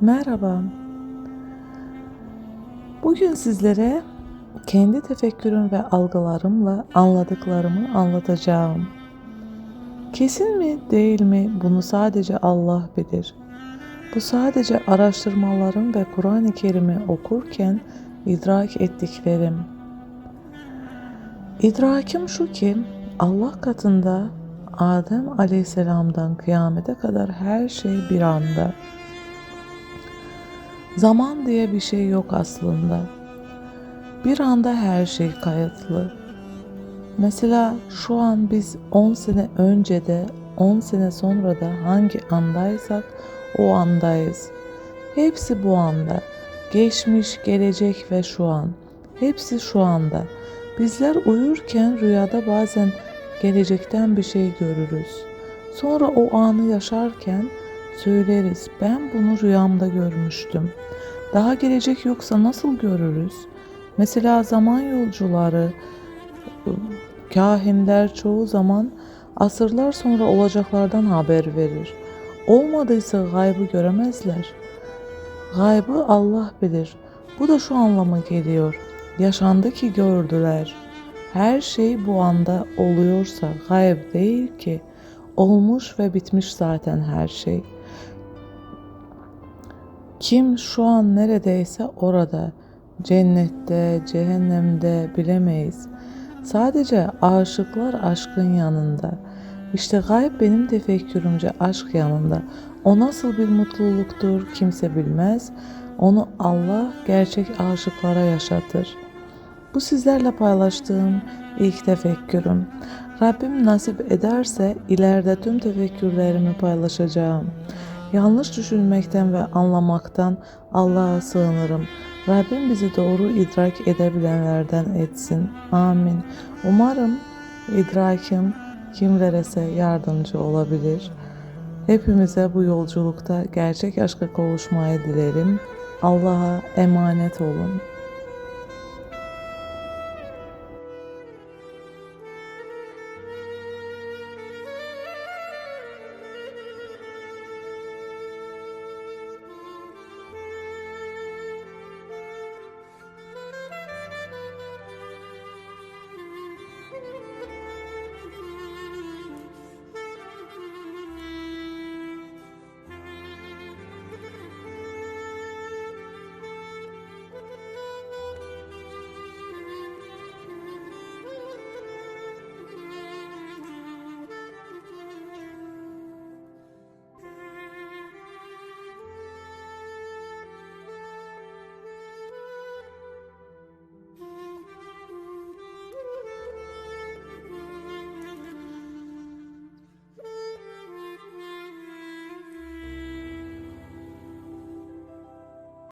Merhaba. Bugün sizlere kendi tefekkürüm ve algılarımla anladıklarımı anlatacağım. Kesin mi değil mi bunu sadece Allah bilir. Bu sadece araştırmalarım ve Kur'an-ı Kerim'i okurken idrak ettiklerim. İdrakim şu ki Allah katında Adem Aleyhisselam'dan kıyamete kadar her şey bir anda. Zaman diye bir şey yok aslında. Bir anda her şey kayıtlı. Mesela şu an biz 10 sene önce de 10 sene sonra da hangi andaysak o andayız. Hepsi bu anda. Geçmiş, gelecek ve şu an. Hepsi şu anda. Bizler uyurken rüyada bazen gelecekten bir şey görürüz. Sonra o anı yaşarken söyleriz. Ben bunu rüyamda görmüştüm. Daha gelecek yoksa nasıl görürüz? Mesela zaman yolcuları, kahinler çoğu zaman asırlar sonra olacaklardan haber verir. Olmadıysa gaybı göremezler. Gaybı Allah bilir. Bu da şu anlama geliyor. Yaşandı ki gördüler. Her şey bu anda oluyorsa gayb değil ki. Olmuş ve bitmiş zaten her şey. Kim şu an neredeyse orada, cennette, cehennemde bilemeyiz. Sadece aşıklar aşkın yanında. İşte gayb benim tefekkürümce aşk yanında. O nasıl bir mutluluktur kimse bilmez. Onu Allah gerçek aşıklara yaşatır. Bu sizlerle paylaştığım ilk tefekkürüm. Rabbim nasip ederse ileride tüm tefekkürlerimi paylaşacağım. Yanlış düşünmekten ve anlamaktan Allah'a sığınırım. Rabbim bizi doğru idrak edebilenlerden etsin. Amin. Umarım idrakim kimlerese yardımcı olabilir. Hepimize bu yolculukta gerçek aşka kavuşmayı dilerim. Allah'a emanet olun.